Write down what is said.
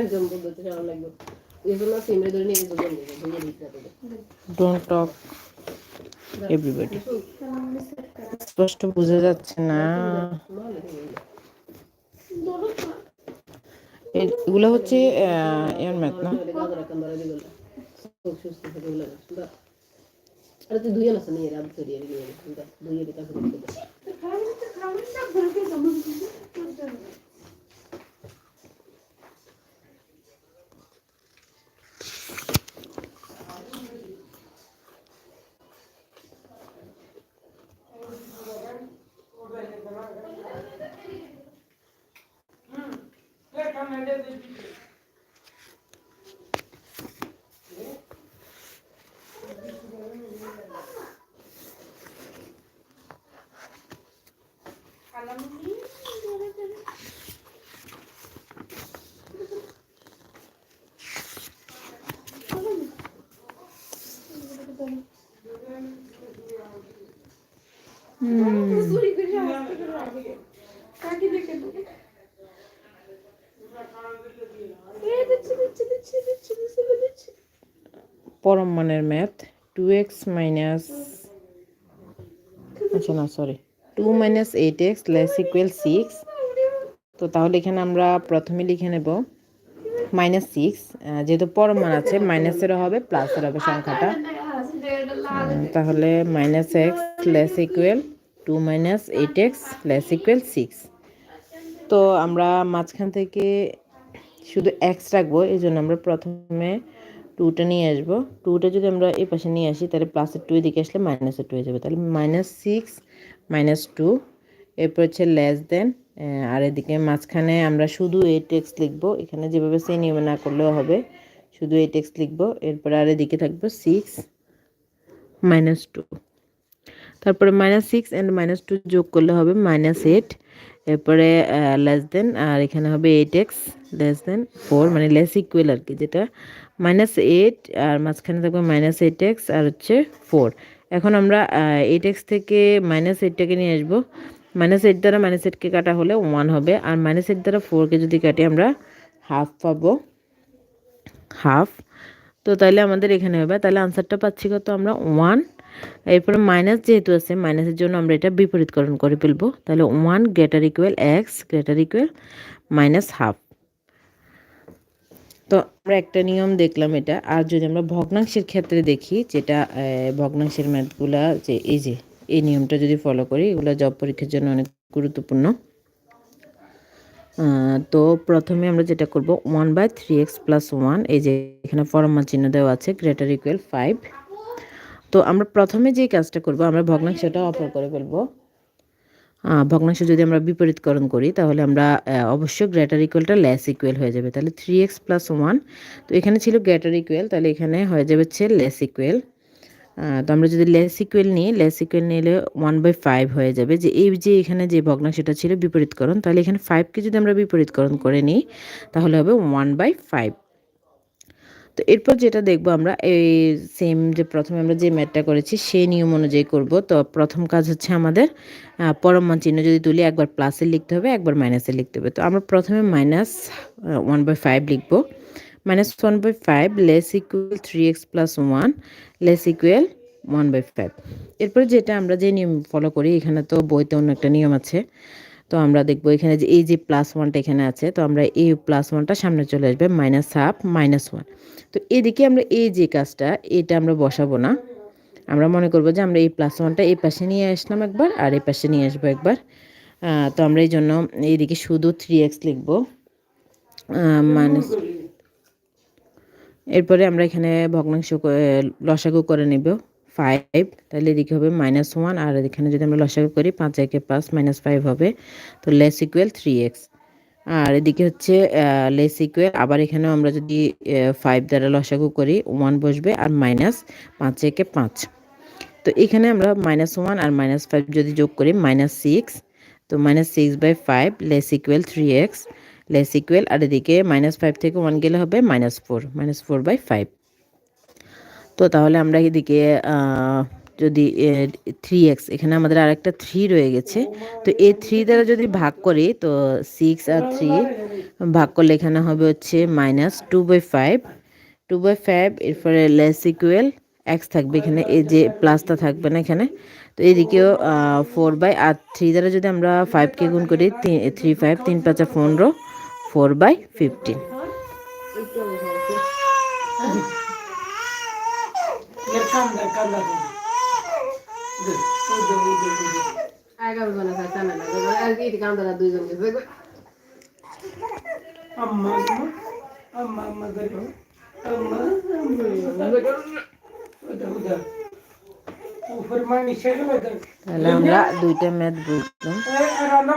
একজন পদ্ধতি সারা লাগবে। এই জন্য সিমে ধরে নিয়ে বুঝে নিবে বুঝে নিতে হবে ডোন্ট টক এভরিবডি স্পষ্ট বোঝা যাচ্ছে না। এগুলো হচ্ছে এর ম্যাথ না? গাজর একটা ধরে দিল খুব সুস্থ থেকে বলে সুন্দর করি কাছে পরম মানের ম্যাথ টু এক্স মাইনাস আচ্ছা না sorry two minus eight X less equal six তো তাহলে এখানে আমরা প্রথমে লিখে নেব মাইনাস সিক্স যেহেতু পরম মান আছে মাইনাসেরও হবে প্লাসের হবে সংখ্যাটা তাহলে minus X less equal two minus eight X less equal six. তো আমরা মাঝখান থেকে শুধু এক্স রাখব, এই জন্য আমরা প্রথমে টুটা নিয়ে আসব। টুটা যদি আমরা এই পাশে নিয়ে আসি, তাহলে প্লাসের টু এদিকে আসলে মাইনাসের টু হয়ে যাবে। তাহলে মাইনাস সিক্স মাইনাস টু এরপর হচ্ছে লেস দেন আর এদিকে মাঝখানে আমরা শুধু এইট এক্স লিখব। এখানে যেভাবে সেই নিয়মে না করলেও হবে, শুধু এইট এক্স লিখব। এরপর আর এদিকে থাকব সিক্স মাইনাস টু তারপরে minus six and minus two যোগ করলে হবে মাইনাস এইট এরপরে লেস দেন আর এখানে হবে eight X less than four মানে লেস ইকুয়াল আর কি, যেটা মাইনাস এইট আর মাঝখানে থাকবে মাইনাস এইট এক্স আর হচ্ছে ফোর এখন আমরা এইট এক্স থেকে মাইনাস এইটটাকে নিয়ে আসব। মাইনাস এইট দ্বারা মাইনাস এইটকে কাটা হলে ওয়ান হবে, আর মাইনাস এইট দ্বারা ফোরকে যদি কাটি আমরা হাফ পাবো। হাফ তো তাহলে আমাদের এখানে হবে তাহলে আনসারটা পাচ্ছি কত আমরা? ওয়ান এরপরে মাইনাস যেহেতু আছে মাইনাসের জন্য আমরা এটা বিপরীতকরণ করে ফেলব। তাহলে one greater equal x greater equal minus half তো আমরা একটা নিয়ম দেখলাম এটা। আর যদি আমরা ভগ্নাংশের ক্ষেত্রে দেখি, যেটা ভগ্নাংশের ম্যাথগুলা যে, এই যে, এই নিয়মটা যদি ফলো করি, এগুলো জব পরীক্ষার জন্য অনেক গুরুত্বপূর্ণ। তো প্রথমে আমরা যেটা করব one by three x plus one এই যে এখানে ফরমা চিহ্ন দেওয়া আছে গ্রেটার ইকুয়াল ফাইভ তো আমরা প্রথমে যে কাজটা করব আমরা ভগ্নাংশটা অপর করে ফেলব। ভগ্নাংশ যদি আমরা বিপরীতকরণ করি তাহলে আমরা আহ, অবশ্যই গ্রেটার ইকুয়ালটা লেস ইকুয়াল হয়ে যাবে। তাহলে থ্রি এক্স প্লাস ওয়ান তো এখানে ছিল গ্রেটার ইকুয়াল তাহলে এখানে হয়ে যাবে হচ্ছে লেস ইকুয়াল তো আমরা যদি লেস ইকুয়াল নিই লেস ইকুয়াল নিলে ওয়ান বাই ফাইভ হয়ে যাবে। যে এই যে এখানে যে ভগ্নাংশটা ছিল বিপরীতকরণ তাহলে এখানে ফাইভকে যদি আমরা বিপরীতকরণ করে নিই তাহলে হবে ওয়ান বাই ফাইভ তো এরপর যেটা দেখব আমরা এই সেম যে প্রথমে আমরা যে ম্যাথটা করেছি সেই নিয়ম অনুযায়ী করব। তো প্রথম কাজ হচ্ছে আমাদের আহ, পরম মান চিহ্ন যদি তুলি একবার প্লাসে লিখতে হবে একবার মাইনাসে লিখতে হবে। তো আমরা প্রথমে মাইনাস ওয়ান বাই ফাইভ লিখব। Minus one by five less equal three x plus one less equal one by five এরপরে যেটা আমরা যে নিয়ম ফলো করি এখানে তো বইতে অন্য একটা নিয়ম আছে। তো আমরা দেখব এখানে যে এই যে প্লাস ওয়ানটা এখানে আছে, তো আমরা এই প্লাস ওয়ানটা সামনে চলে আসবে মাইনাস হাফ মাইনাস ওয়ান তো এদিকে আমরা এই যে কাজটা, এটা আমরা বসাবো না। আমরা মনে করব যে আমরা এই প্লাস ওয়ানটা এই পাশে নিয়ে আসলাম একবার আর এই পাশে নিয়ে আসব একবার। তো আমরা এই জন্য এইদিকে শুধু থ্রি এক্স লিখব। মাইনাস এরপরে আমরা এখানে ভগ্নাংশ লসাগু করে নিব। ফাইভ তাহলে এদিকে হবে মাইনাস ওয়ান আর এখানে যদি আমরা লসাগু করি, পাঁচ একে পাঁচ মাইনাস ফাইভ হবে, তো লেস ইকুয়াল থ্রি এক্স আর এদিকে হচ্ছে লেস ইকুয়াল আবার এখানেও আমরা যদি ফাইভ দ্বারা লসাগু করি ওয়ান বসবে, আর মাইনাস পাঁচ একে পাঁচ। তো এখানে আমরা মাইনাস ওয়ান আর মাইনাস ফাইভ যদি যোগ করি মাইনাস সিক্স তো minus six by five less equal three x less equal আর এদিকে মাইনাস ফাইভ থেকে ওয়ান গেলে হবে minus four minus four by five তো তাহলে আমরা এদিকে যদি থ্রি এক্স এখানে আমাদের আরেকটা থ্রি রয়ে গেছে। তো এই থ্রি দ্বারা যদি ভাগ করি, তো সিক্স আর থ্রি ভাগ করলে এখানে হবে হচ্ছে minus two by five two by five এরপরে লেস ইকুয়েল এক্স থাকবে এখানে, এই যে প্লাসটা থাকবে না এখানে। তো এদিকেও ফোর বাই আর থ্রি দ্বারা যদি আমরা ফাইভকে গুণ করি থ্রি ফাইভ তিন, পাঁচা পনেরো four by fifteen একটু আমি খাওয়াচ্ছি। এর কান্দা কান্দা দে ওই দে ওই দে ওই দে আগামী বানা খাই টানা না আর কি কামদারা দুইজন গেছে আম্মা আম্মা আম্মা আম্মা দেখো আম্মা আম্মা ওটা ওটা উপর মানে শেষ হয়ে যায় তাহলে আমরা দুইটা ম্যাথ বুঝলাম রান্না